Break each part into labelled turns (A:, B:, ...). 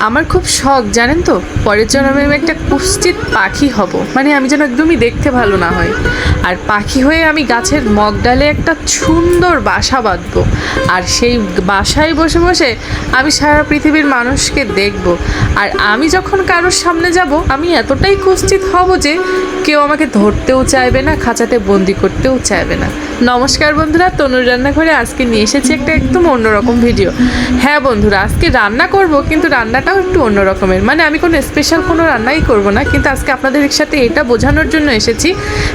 A: আমার খুব শখ, জানেন তো? পরের জন্মে আমি একটা কুশ্চিত পাখি হব। মানে আমি যেন একদমই দেখতে ভালো না হয়। আর পাখি হয়ে আমি গাছের মগডালে একটা সুন্দর বাসা বাঁধবো। আর সেই বাসায় বসে বসে আমি সারা পৃথিবীর মানুষকে দেখব। আর আমি যখন কারোর সামনে যাব, আমি এতটাই কুশ্চিত হব যে কেউ আমাকে ধরতেও চাইবে না, খাঁচাতে বন্দি করতেও চাইবে না। নমস্কার বন্ধুরা, তনুর রান্নাঘরে আজকে নিয়ে এসেছি একটা একদম অন্যরকম ভিডিও। হ্যাঁ বন্ধুরা, আজকে রান্না করব, কিন্তু রান্নাটাও একটু অন্য রকমের। মানে আমি কোনো স্পেশাল কোনো রান্নাই করব না, কিন্তু আজকে আপনাদের সাথে এটা বোঝানোর জন্য এসেছি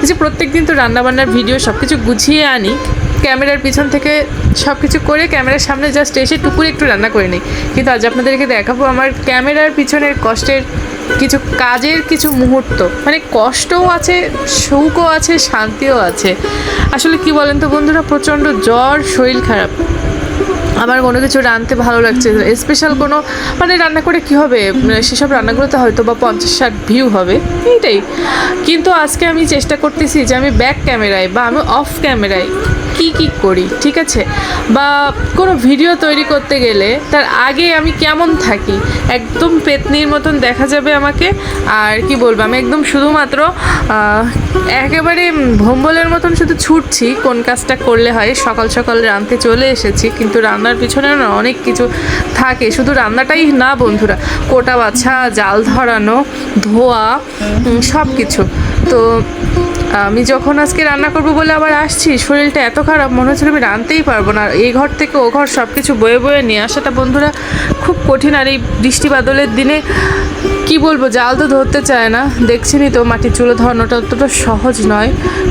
A: যে প্রত্যেক দিন তো রান্নাবান্নার ভিডিও সব কিছু গুছিয়ে আনি, ক্যামেরার পিছন থেকে সব কিছু করে ক্যামেরার সামনে জাস্ট এসে টুকুরে একটু রান্না করে নিই। কিন্তু আজ আপনাদেরকে দেখাবো আমার ক্যামেরার পিছনের কষ্টের কিছু কাজের কিছু মুহূর্ত। মানে কষ্টও আছে, সুখও আছে, শান্তিও আছে। আসলে কি বলেন তো বন্ধুরা, প্রচণ্ড জ্বর, শরীর খারাপ। আমার কোনো কিছু রাঁধতে ভালো লাগছে স্পেশাল কোনো মানে রান্না করে কি হবে? সেসব রান্নাগুলোতে হয়তো বা পঞ্চাশ ষাট ভিউ হবে। এইটাই। কিন্তু আজকে আমি চেষ্টা করতেছি যে আমি ব্যাক ক্যামেরায় বা আমি অফ ক্যামেরায় কি কি করি, ঠিক আছে? বা কোনো ভিডিও তৈরি করতে গেলে তার আগে আমি কেমন থাকি? একদম পেতনির মতন দেখা যাবে আমাকে। আর কি বলব, আমি একদম শুধুমাত্র একেবারে ভম্বলের মতন শুধু ছুটছি, কোন কাজটা করলে হয়, সকাল সকাল রাঁধতে চলে এসেছি। কিন্তু রান্নার পিছনে না অনেক কিছু থাকে। শুধু রান্নাটাই না বন্ধুরা, কোটা বাছা, জাল ধরানো, ধোয়া সব কিছু তো আমি যখন আজকে রান্না করব বলে আবার আসছি, শরীরটা এত খারাপ, মনে হচ্ছিল আমি রাঁধতেই পারব না। এই ঘর থেকে ও ঘর সব কিছু বয়ে বয়ে নিয়ে আসাটা বন্ধুরা খুব কঠিন। আর এই বৃষ্টি বাদলের দিনে কি বলব, জাল তো ধরতে চায় না। দেখছিনি তো মাটির চুলো ধরানোটা অতটা সহজ নয়।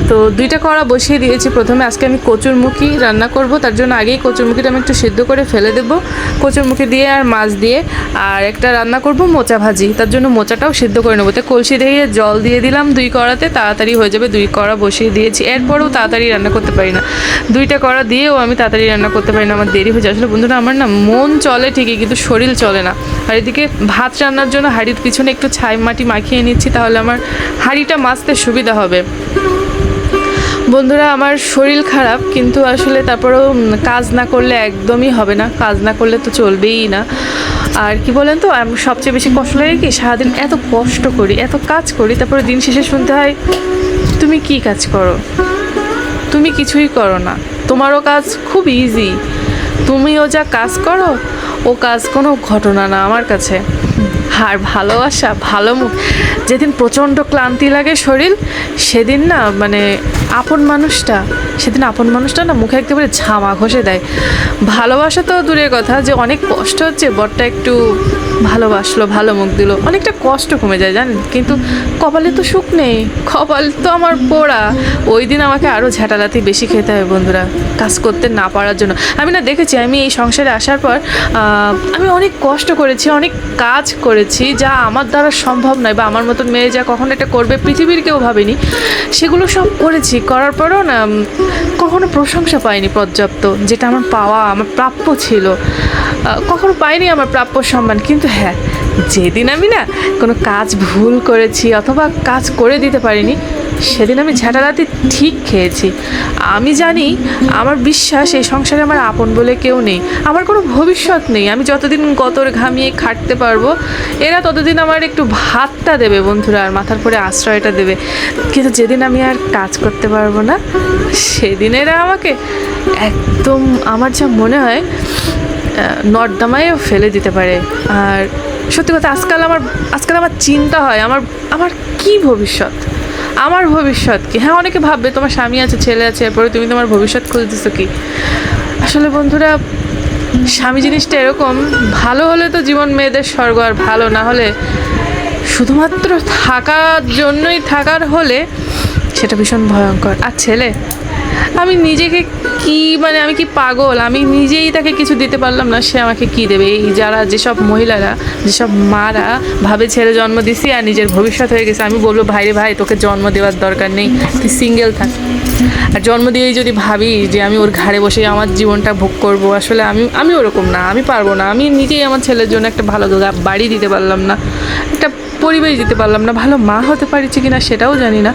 A: তো দুইটা কড়া বসিয়ে দিয়েছি। প্রথমে আজকে আমি কচুরমুখী রান্না করব। তার জন্য আগেই কচুরমুখীটা আমি একটু সেদ্ধ করে ফেলে দেবো। কচুরমুখী দিয়ে আর মাছ দিয়ে আর একটা রান্না করব মোচা ভাজি। তার জন্য মোচাটাও সেদ্ধ করে নেব। তো কলসি দিয়ে জল দিয়ে দিলাম দুই কড়াতে, তাড়াতাড়ি হয়ে যাবে দুই কড়া বসিয়ে দিয়েছি। এরপরেও তাড়াতাড়ি রান্না করতে পারি না। দুইটা কড়া দিয়েও আমি তাড়াতাড়ি রান্না করতে পারি না, আমার দেরি হয়ে যায়। আসলে বন্ধুরা, আমার না মন চলে ঠিকই, কিন্তু শরীর চলে না। আর এদিকে ভাত রান্নার জন্য হাঁড়ির পিছনে একটু ছাই মাটি মাখিয়ে নিচ্ছি, তাহলে আমার হাঁড়িটা মাজতে সুবিধা হবে। বন্ধুরা, আমার শরীর খারাপ, কিন্তু আসলে তারপরেও কাজ না করলে একদমই হবে না। কাজ না করলে তো চলবেই না। আর কি বলেন তো সবচেয়ে বেশি কষ্ট লাগে কি? সারাদিন এত কষ্ট করি, এত কাজ করি, তারপরে দিন শেষে শুনতে হয় তুমি কি কাজ করো? তুমি কিছুই করো না। তোমারও কাজ খুব ইজি তুমিও যা কাজ করো, ও কাজ কোনো ঘটনা না আমার কাছে। আর ভালোবাসা, ভালো মুখ। যেদিন প্রচণ্ড ক্লান্তি লাগে শরীর, সেদিন না মানে আপন মানুষটা, সেদিন আপন মানুষটা না মুখে একেবারে ঝামা ঘষে দেয়। ভালোবাসা তো দূরের কথা, যে অনেক কষ্ট হচ্ছে, বরটা একটু ভালোবাসলো, ভালো মুখ দিল। অনেকটা কষ্ট কমে যায় জানেন? কিন্তু কপালে তো সুখ নেই। কপাল তো আমার পোড়া। ওই দিন আমাকে আরও ঝাঁটালাতি বেশি খেতে হবে বন্ধুরা, কাজ করতে না পারার জন্য। আমি না দেখেছি, আমি এই সংসারে আসার পর আমি অনেক কষ্ট করেছি, অনেক কাজ করেছি, যা আমার দ্বারা সম্ভব নয় বা আমার মতন মেয়ে যা কখনো এটা করবে পৃথিবীর কেউ ভাবেনি। সেগুলো সব করেছি, করার পরও না কখনো প্রশংসা পাইনি পর্যাপ্ত, যেটা আমার পাওয়া, আমার প্রাপ্য ছিল। কখনো পাইনি আমার প্রাপ্য সম্মান, কিন্তু হ্যাঁ যেদিন আমি না কোনো কাজ ভুল করেছি অথবা কাজ করে দিতে পারিনি, সেদিন আমি ঝাঁটারাতে ঠিক খেয়েছি। আমি জানি আমার বিশ্বাস, এই সংসারে আমার আপন বলে কেউ নেই, আমার কোনো ভবিষ্যৎ নেই, আমি যতদিন গতর ঘামিয়ে খাটতে পারব, এরা ততদিন আমার একটু ভাতটা দেবে বন্ধুরা, আর মাথার পরে আশ্রয়টা দেবে। কিন্তু যেদিন আমি আর কাজ করতে পারব না, সেদিন এরা আমাকে একদম, আমার যা মনে হয় নর্দমায়ও ফেলে দিতে পারে। আর সত্যি কথা, আজকাল আমার আজকাল আমার চিন্তা হয়, আমার আমার কি ভবিষ্যৎ? আমার ভবিষ্যৎ কি? হ্যাঁ অনেকে ভাববে, তোমার স্বামী আছে, ছেলে আছে, এরপরে তুমি তোমার ভবিষ্যৎ খুঁজতেছো কি? আসলে বন্ধুরা, স্বামী জিনিসটা এরকম, ভালো হলে তো জীবন মেয়েদের স্বর্গ, আর ভালো না হলে শুধুমাত্র থাকার জন্যই থাকার হলে সেটা ভীষণ ভয়ঙ্কর। আর ছেলে? আমি নিজেকে কি মানে আমি কি পাগল? আমি নিজেই তাকে কিছু দিতে পারলাম না, সে আমাকে কি দেবে? এই যারা, যেসব মহিলারা, যেসব মারা ভাবে ছেলে জন্ম দিছি আর নিজের ভবিষ্যৎ হয়ে গেছে, আমি বলব, ভাইরে ভাই, তোকে জন্ম দেওয়ার দরকার নেই, তুই সিঙ্গেল থাক। আর জন্ম দিয়েই যদি ভাবি যে আমি ওর ঘাড়ে বসে আমার জীবনটা ভোগ করব, আসলে আমি আমি ওরকম না, আমি পারব না। আমি নিজেই আমার ছেলের জন্য একটা ভালো বাড়ি দিতে পারলাম না। একটা পরিবেশ দিতে পারলাম না, ভালো মা হতে পারছি কি না সেটাও জানি না।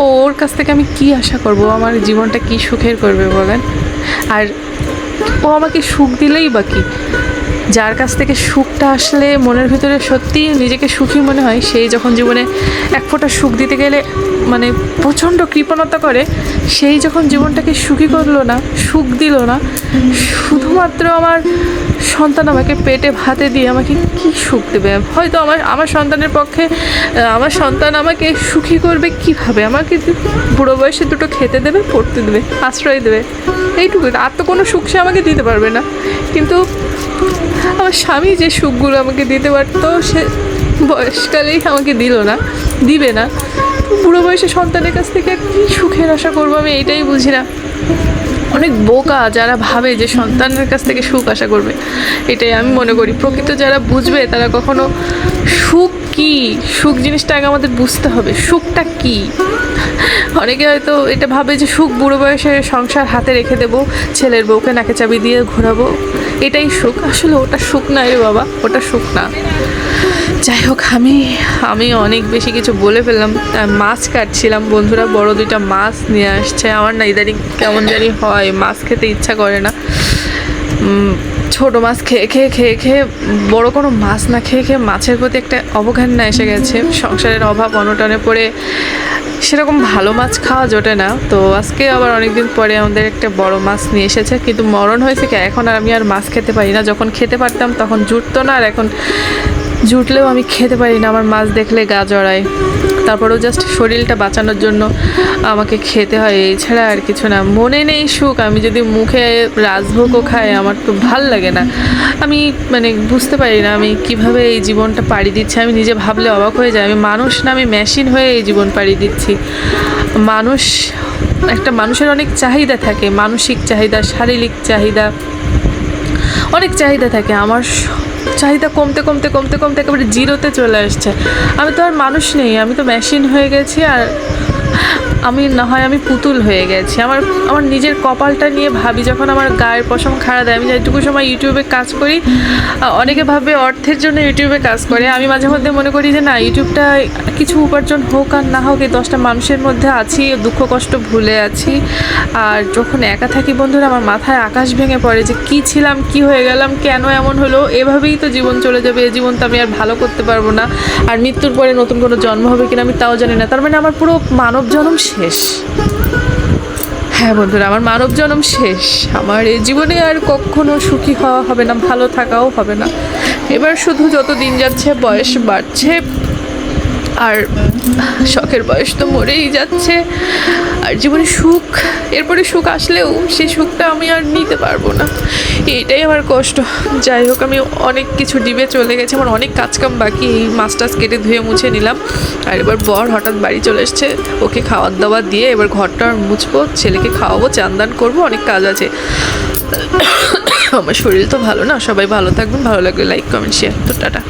A: ও ওর কাছ থেকে আমি কি আশা করব? আমার জীবনটা কি সুখের করবে বলেন? আর ও আমাকে সুখ দিলেই বা কি? যার কাছ থেকে সুখটা আসলে মনের ভিতরে সত্যি নিজেকে সুখী মনে হয়, সেই যখন জীবনে এক ফোঁটা সুখ দিতে গেলে মানে প্রচণ্ড কৃপণতা করে, সেই যখন জীবনটাকে সুখী করল না, সুখ দিল না, শুধুমাত্র আমার সন্তান আমাকে পেটে ভাতে দিয়ে আমাকে কি সুখ দেবে? হয়তো আমার আমার সন্তানের পক্ষে আমার সন্তান আমাকে সুখী করবে কীভাবে? আমাকে বুড়ো বয়সে দুটো খেতে দেবে, পড়তে দেবে, আশ্রয় দেবে এইটুকু আর তো কোনো সুখ সে আমাকে দিতে পারবে না। কিন্তু আমার স্বামী যে সুখগুলো আমাকে দিতে পারতো, সে বয়সকালেই আমাকে দিল না, দিবে না। বুড়ো বয়সে সন্তানের কাছ থেকে কী সুখের আশা করব আমি এইটাই বুঝি না। অনেক বোকা যারা ভাবে যে সন্তানের কাছ থেকে সুখ আশা করবে, এটাই আমি মনে করি। প্রকৃত যারা বুঝবে, তারা কখনো সুখ কি? সুখ জিনিসটা আগে আমাদের বুঝতে হবে, সুখটা কি? অনেকে হয়তো এটা ভাবে যে সুখ বুড়ো বয়সে সংসার হাতে রেখে দেবো, ছেলের বউকে নাকে চাবি দিয়ে ঘোরাবো এটাই সুখ। আসলে ওটা সুখ না রে বাবা, ওটা সুখ না। যাই হোক, আমি আমি অনেক বেশি কিছু বলে ফেললাম। মাছ কাটছিলাম বন্ধুরা, বড় দুইটা মাছ নিয়ে আসছে। আমার না ইদানিং কেমন জানি হয়, মাছ খেতে ইচ্ছা করে না। ছোট মাছ খেয়ে খেয়ে খেয়ে খেয়ে, বড় কোনো মাছ না খেয়ে খেয়ে মাছের প্রতি একটা অবজ্ঞানা এসে গেছে। সংসারের অভাব, অনটনে পড়ে সেরকম ভালো মাছ খাওয়া জোটে না। তো আজকে আবার অনেকদিন পরে আমাদের একটা বড় মাছ নিয়ে এসেছে, কিন্তু মরণ হয়েছে কি? এখন আর আমি আর মাছ খেতে পারি না। যখন খেতে পারতাম তখন জুটতো না আর এখন জুটলেও আমি খেতে পারি না আমার মাছ দেখলে গা জড়ায়। তারপরেও জাস্ট শরীরটা বাঁচানোর জন্য আমাকে খেতে হয় এছাড়া আর কিছু না। মনে নেই সুখ, আমি যদি মুখে রাজভোগও খাই, আমার তো ভালো লাগে না। আমি মানে বুঝতে পারি না, আমি কীভাবে এই জীবনটা পাড়ি দিচ্ছি। আমি নিজে ভাবলে অবাক হয়ে যাই, আমি মানুষ না, আমি মেশিন হয়ে এই জীবন পাড়ি দিচ্ছি। মানুষ, একটা মানুষের অনেক চাহিদা থাকে, মানসিক চাহিদা, শারীরিক চাহিদা, অনেক চাহিদা থাকে। আমার চাহিদা কমতে কমতে কমতে কমতে একেবারে জিরোতে চলে আসছে। আমি তো আর মানুষ নেই, আমি তো মেশিন হয়ে গেছি আর আমি না হয় আমি পুতুল হয়ে গেছি। আমার আমার নিজের কপালটা নিয়ে ভাবি, যখন আমার গায়ের পশম খাড়া দেয়। আমি যেটুকু সময় ইউটিউবে কাজ করি অনেকে ভাবে অর্থের জন্য ইউটিউবে কাজ করে। আমি মাঝে মধ্যে মনে করি যে না, ইউটিউবটা কিছু উপার্জন হোক আর না হোক, এই দশটা মানুষের মধ্যে আছি, দুঃখ কষ্ট ভুলে আছি। আর যখন একা থাকি বন্ধুরা, আমার মাথায় আকাশ ভেঙে পড়ে যে কি ছিলাম, কি হয়ে গেলাম, কেন এমন হলো? এভাবেই তো জীবন চলে যাবে। এই জীবন তো আমি আর ভালো করতে পারব না। আর মৃত্যুর পরে নতুন কোনো জন্ম হবে কিনা আমি তাও জানি না। তার মানে আমার পুরো মানব জন্ম শেষ। হ্যাঁ বন্ধুরা, আমার মানব জন্ম শেষ। আমার এই জীবনে আর কখনো সুখী হওয়া হবে না, ভালো থাকাও হবে না। এবার শুধু যত দিন যাচ্ছে, বয়স বাড়ছে। আর শখের বয়স তো মরেই যাচ্ছে। আর জীবনে সুখ, এরপরে সুখ আসলেও সেই সুখটা আমি আর নিতে পারব না। এইটাই আমার কষ্ট। যাই হোক, আমি অনেক কিছু ডিবে চলে গেছে, আমার অনেক কাজকাম বাকি, এই মাছ টাছ কেটে ধুয়ে মুছে নিলাম। আর এবার বর হঠাৎ বাড়ি চলে এসছে, ওকে খাওয়ার দাওয়ার দিয়ে এবার ঘরটা মুছবো, ছেলেকে খাওয়াবো চান দান করব, অনেক কাজ আছে। আমার শরীর তো ভালো না, সবাই ভালো থাকবেন, ভালো লাগলে লাইক কমেন্ট শেয়ার তো টাটা।